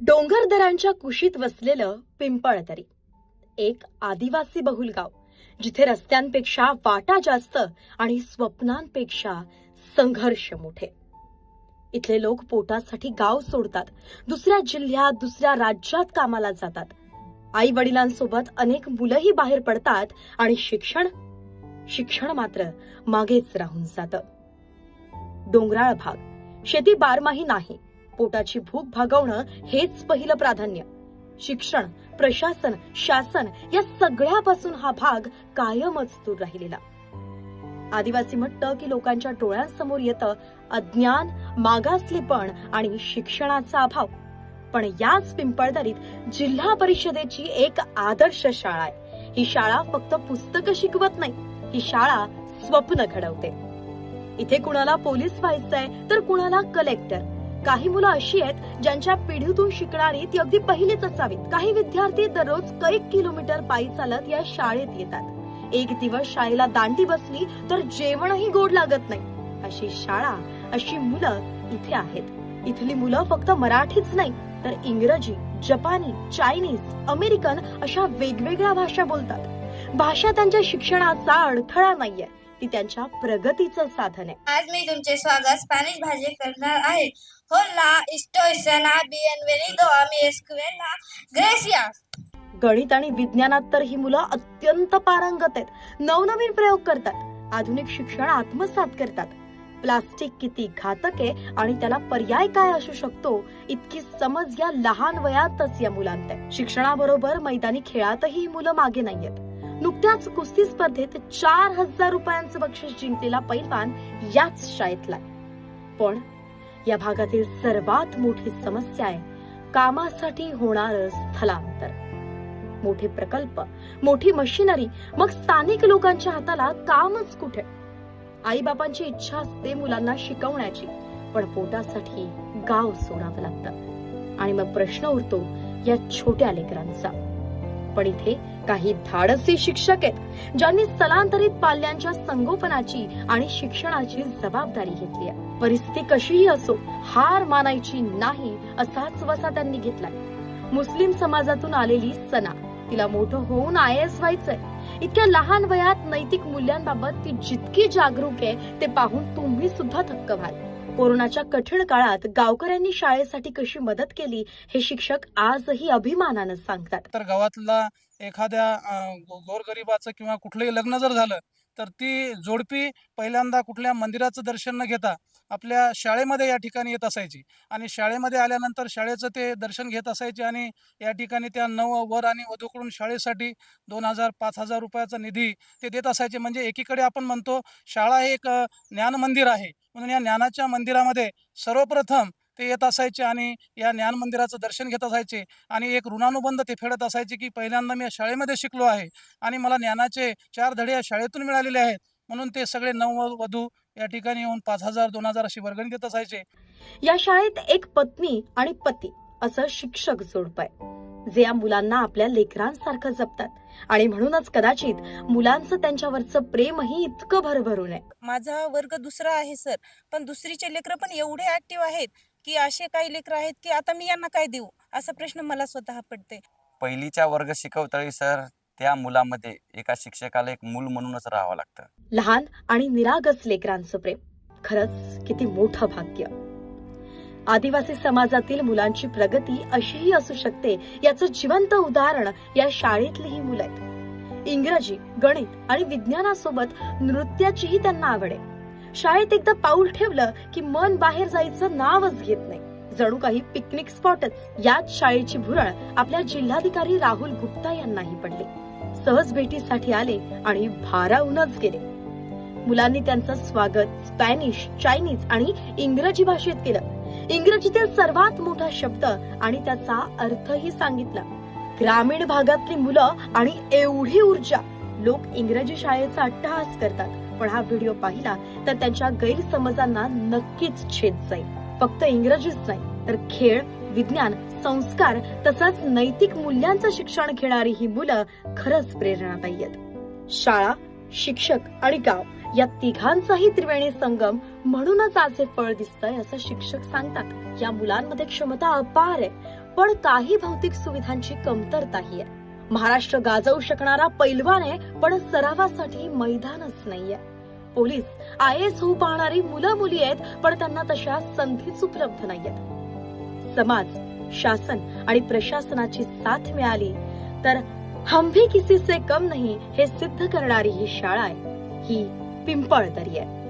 डोंगरदरांच्या कुशीत वसलेलं पिंपळदरी एक आदिवासी बहुल गाव जिथे रस्त्यांपेक्षा वाटा जास्त आणि स्वप्नांपेक्षा संघर्ष मोठे. इथले लोक पोटासाठी गाव सोडतात दुसऱ्या जिल्ह्यात दुसऱ्या राज्यात कामाला जातात. आई वडिलांसोबत अनेक मुलंही बाहेर पडतात आणि शिक्षण शिक्षण मात्र मागेच राहून जात. डोंगराळ भाग शेती बारमाही नाही पोटाची भूक भागवणं हेच पहिलं प्राधान्य. शिक्षण प्रशासन शासन या सगळ्यापासून हा भाग कायमच दूर राहिलेला. आदिवासी म्हणतं की लोकांच्या डोळ्यांसमोर येतं अज्ञान मागासलेपण आणि शिक्षणाचा अभाव. पण याच पिंपळदरीत जिल्हा परिषदेची एक आदर्श शाळा आहे. ही शाळा फक्त पुस्तकं शिकवत नाही ही शाळा स्वप्न घडवते. इथे कुणाला पोलीस व्हायचंय तर कुणाला कलेक्टर. काही मुलं अशी आहेत ज्यांच्या पिढीतून शिकणारी ती अगदी पहिलीच असावीत. काही विद्यार्थी दररोज कैक किलोमीटर पायी चालत या शाळेत येतात. एक दिवस शाळेला दांडी बसली तर जेवणही गोड लागत नाही. अशी शाळा अशी मुलं इथे आहेत. इथली मुलं फक्त मराठीच नाही तर इंग्रजी जपानी चायनीज अमेरिकन अशा वेगवेगळ्या भाषा बोलतात. भाषा त्यांच्या शिक्षणाचा अडथळा नाहीये. ती त्यांच्या प्रगतीचं साधन आहे. आज मी तुमचे स्वागत स्पॅनिश भाषेत करणार आहे. गणित आणि विज्ञानात तर ही मुलं अत्यंत पारंगत आहेत. नवनवीन प्रयोग करतात. आधुनिक शिक्षण आत्मसात करतात. प्लास्टिक किती घातक आहे आणि त्याला पर्याय काय असू शकतो इतकी समज या लहान वयातच या मुलांत आहे. शिक्षणाबरोबर मैदानी खेळातही ही मुलं मागे नाहीयेत. नुकत्याच कुस्ती स्पर्धेत चार हजार रुपयांचं बक्षीस जिंकलेला पैलवान याच शाळेतला पण या भागातील सर्वात मोठी समस्या आहे कामासाठी होणार स्थलांतर. मोठे प्रकल्प मोठी मशिनरी मग स्थानिक लोकांच्या हाताला कामच कुठे? आई बापांची इच्छा असते मुलांना शिकवण्याची पण पोटासाठी गाव सोडावं लागतं. आणि मग प्रश्न उरतो या छोट्या लेकरांचा. पण इथे काही धाडसी शिक्षक आहेत ज्यांनी स्थलांतरित पाल्यांच्या संगोपनाची आणि शिक्षणाची जबाबदारी घेतली आहे. परिस्थिती कशीही असो हार मानायची नाही असाच वसा त्यांनी घेतलाय. मुस्लिम समाजातून आलेली सना तिला मोठं होऊन आय एस व्हायचंय. इतक्या लहान वयात नैतिक मूल्यांबाबत ती जितकी जागरूक आहे ते पाहून तुम्ही सुद्धा थक्क व्हाल. कोरोनाच्या कठीण काळात गावकऱ्यांनी शाळेसाठी कशी मदत केली हे शिक्षक आजही अभिमानानं सांगतात. तर गावातला एखाद्या अं, गोरगरिबाचं किंवा कुठलंही लग्न जर झालं तर ती जोडपी पहिल्यांदा कुठल्या मंदिराचं दर्शन न घेता आपल्या शाळेमध्ये या ठिकाणी येत असायची. आणि शाळेमध्ये आल्यानंतर शाळेचं ते दर्शन घेत असायचे आणि या ठिकाणी त्या नव वर आणि वधूकडून शाळेसाठी दोन हजार पाच हजार रुपयाचा निधी ते देत असायचे. म्हणजे एकीकडे आपण म्हणतो शाळा हे एक ज्ञान मंदिर आहे. म्हणून या ज्ञानाच्या मंदिरामध्ये सर्वप्रथम ते येत असायचे आणि या ज्ञान मंदिराचं दर्शन घेत असायचे. आणि एक ऋणानुबंध ते फेडत असायचे की पहिल्यांदा मी या शाळेमध्ये शिकलो आहे आणि मला ज्ञानाचे चार धडे या शाळेतून मिळालेले आहेत. म्हणून ते सगळे नव वधू या ठिकाणी येऊन पाच हजार दोन हजार अशी वर्गणी देत असायचे. या शाळेत एक पत्नी आणि पती असं शिक्षक जोडप आहे जे या मुलांना आपल्या लेकरांसारखं जपतात. आणि म्हणूनच कदाचित मुलांचं त्यांच्यावरचं प्रेमही इतकं भरभरून आहे. माझा वर्ग दुसरा आहे सर. पण दुसरीचे लेकरं पण एवढे ऍक्टिव्ह आहेत. की असे काही लेकरं आहेत की आता मी यांना काय देऊ? असा प्रश्न मला स्वतः पडते पहिलीच्या वर्ग शिकवतळी सर त्या मुलामध्ये एका शिक्षकाला एक मूल म्हणूनच राहावं लागतं. लहान आणि निरागस लेकरांचं प्रेम. खरंच किती मोठं भाग्य. आदिवासी समाजातील मुलांची प्रगती अशीही असू शकते याचं जिवंत उदाहरण या शाळेतली ही मुलं आहेत. इंग्रजी गणित आणि विज्ञानासोबत नृत्याचीही त्यांना आवड आहे. शाळेत एकदा पाऊल ठेवलं की मन बाहेर जायचं नावच घेत नाही. जणू काही पिकनिक स्पॉटच याच शाळेची भुरळ आपल्या जिल्हाधिकारी राहुल गुप्ता यांनाही पडली. सहज भेटीसाठी आले आणि भारावूनच गेले. मुलांनी त्यांचं स्वागत स्पॅनिश चायनीज आणि इंग्रजी भाषेत केलं. इंग्रजीतील सर्वात मोठा शब्द आणि त्याचा अर्थही सांगितला. ग्रामीण भागातली मुलं आणि एवढी ऊर्जा. लोक इंग्रजी शाळेचा अट्टहास करतात. पण हा व्हिडिओ पाहिला तर त्यांच्या गैरसमजांना नक्कीच छेद जाईल. फक्त इंग्रजीच नाही तर खेळ विज्ञान संस्कार तसंच नैतिक मूल्यांचं शिक्षण घेणारी ही मुलं खरंच प्रेरणादायी आहेत. शाळा शिक्षक आणि गाव या तिघांचाही त्रिवेणी संगम म्हणूनच आज हे फळ दिसतंय असं शिक्षक सांगतात. या मुलांमध्ये क्षमता अपार आहे पण काही भौतिक सुविधांची कमतरताही आहे. महाराष्ट्र गाजवू शकणारा पैलवान आहे पण सरावासाठी मैदानच नाहीये. पोलीस आय एस होऊ पाहणारी मुलं मुली आहेत पण त्यांना तशा संधीच उपलब्ध नाहीयेत. समाज शासन आणि प्रशासनाची साथ मिळाली तर हम भी किसी से कम नाही हे सिद्ध करणारी ही शाळा आहे. ही पिंपळदरी आहे.